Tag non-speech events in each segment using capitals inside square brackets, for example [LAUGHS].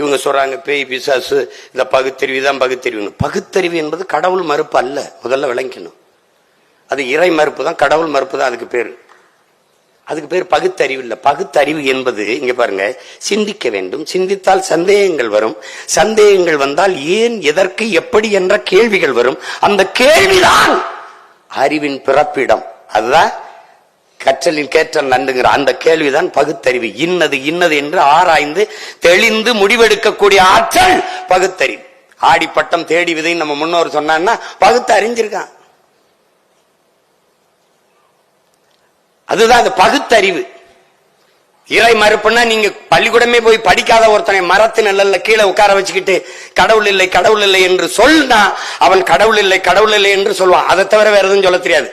இவங்க சொல்றாங்க பேய் பிசாசு இந்த பகுத்தறிவு தான் பகுத்தறிவு பகுத்தறிவு என்பது கடவுள் மறுப்பு அல்ல. முதல்ல விளங்கிக்கணும் அது இறை மறுப்பு தான் கடவுள் மறுப்பு தான் அதுக்கு பேரு. அதுக்கு பேர் பகுத்தறிவு இல்ல. பகுத்தறிவு என்பது இங்க பாருங்க சிந்திக்க வேண்டும். சிந்தித்தால் சந்தேகங்கள் வரும். சந்தேகங்கள் வந்தால் ஏன் எதற்கு எப்படி என்ற கேள்விகள் வரும். அந்த கேள்விதான் அறிவின் பிறப்பிடம். அதுதான் கற்றலின் கேற்றல் நன்றுங்கிற அந்த கேள்விதான் பகுத்தறிவு. இன்னது இன்னது என்று ஆராய்ந்து தெளிந்து முடிவெடுக்கக்கூடிய ஆற்றல் பகுத்தறிவு. ஆடிப்பட்டம் தேடி விதை நம்ம முன்னோர் சொன்னான்னா பகுத்து அறிஞ்சிருக்கான். அதுதான் அந்த பகுத்தறிவு. இறை மறுப்புன்னா நீங்க பள்ளிக்கூடமே போய் படிக்காத ஒருத்தனை மரத்து நிழல்ல கீழே உட்கார வச்சுக்கிட்டு கடவுள் இல்லை கடவுள் இல்லை என்று சொன்னா அவன் கடவுள் இல்லை கடவுள் இல்லை என்று சொல்லுவான் அதை தவிர வேற எதுவும் சொல்ல தெரியாது.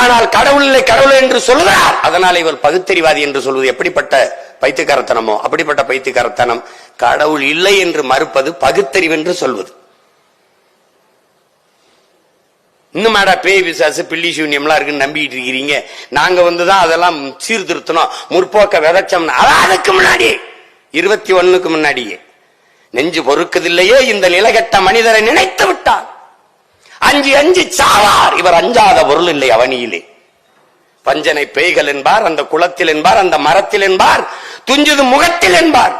ஆனால் கடவுள் இல்லை கடவுள் என்று சொல்கிறார் அதனால் இவர் பகுத்தறிவாதி என்று சொல்வது எப்படிப்பட்ட பைத்தியக்காரத்தனமோ அப்படிப்பட்ட பைத்தியக்காரத்தனம். கடவுள் இல்லை என்று மறுப்பது பகுத்தறிவு என்று சொல்வது. இன்னுமாடா பேய் விசாசு பில்லி சூன்யம்லாம் இருக்குன்னு நம்பிக்கிட்டு இருக்கிறீங்க. நாங்க வந்துதான் அதெல்லாம் சீர்திருத்தணும். முற்போக்க விதச்சோம்னா அதான் அதுக்கு முன்னாடி. இருபத்தி ஒண்ணுக்கு முன்னாடியே. நெஞ்சு பொறுக்குதில்லையே இந்த நிலகட்ட மனிதரை நினைத்து விட்டார். அஞ்சு அஞ்சு சாவார். இவர் அஞ்சாத பொருள் இல்லை அவனியிலே. பஞ்சனை பேய்கள் என்பார் அந்த குளத்தில் என்பார் அந்த மரத்தில் என்பார் துஞ்சுது முகத்தில் என்பார்.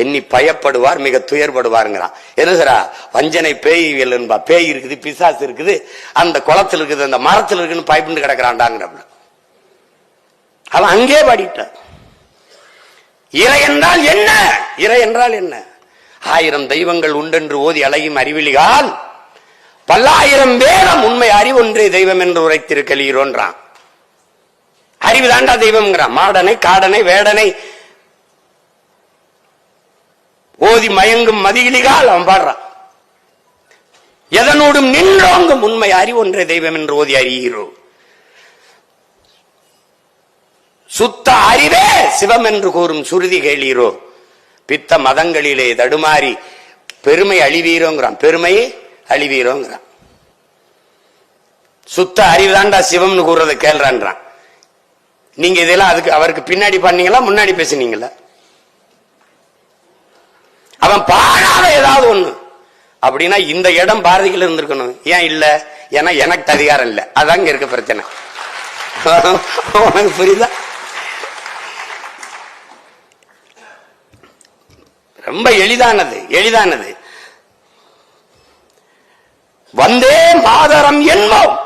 எண்ணி பயப்படுவார் மிக துயர்படுவாருங்கிறான். என்னதுரா வஞ்சனை பேய்கள் என்பா பேய் இருக்குது பிசாசு இருக்குது அந்த குளத்தில் இருக்குது அந்த மரத்தில் இருக்குன்னு பயப்பட்டு கிடக்கிறான்டாங்கிறப்ப அவன் அங்கே பாடிட்டான். இறை என்றால் என்ன? இறை என்றால் என்ன? ஆயிரம் தெய்வங்கள் உண்டென்று ஓதி அழகும் அறிவிலிகால். பல்லாயிரம் வேதம் உண்மை அறிவொன்றே தெய்வம் என்று உரைத்திருக்கலீரோன்றான். அறிவு தாண்டா தெய்வம்ங்கிறான். மாடனை காடனை வேடனை ஓதி மயங்கும் மதியிலிகால் அவன் பாடுறான். எதனோடும் நின்றோங்கும் உண்மை அறிவொன்றே தெய்வம் என்று ஓதி அறிகிறோம் சுத்த அறிவே சிவம் என்று கூறும் சுருதி கேளீரோ. பித்த மதங்களிலே தடுமாறி பெருமை அழிவீரோங்கிறான். பெருமை அழிவீரோங்கிறான். சுத்த அறிவுதான்டா சிவம்னு கூறுறத கேள்றான்றான். நீங்க இதெல்லாம் அதுக்கு அவருக்கு பின்னாடி பண்ணீங்களா முன்னாடி பேசுனீங்களா? அவன் பாடாத ஏதாவது ஒண்ணு. அப்படின்னா இந்த இடம் பாரதிகள் இருந்திருக்கணும். ஏன் இல்ல? ஏன்னா எனக்கு அதிகாரம் இல்ல. அதாங்க இருக்க பிரச்சனை. [LAUGHS] உனக்கு புரியுதா? ரொம்ப எளிதானது எளிதானது. வந்தே மாதரம் என்போம்.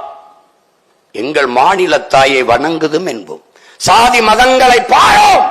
எங்கள் மாநில தாயை வணங்குதும் என்போம். சாதி மதங்களை பாழோம்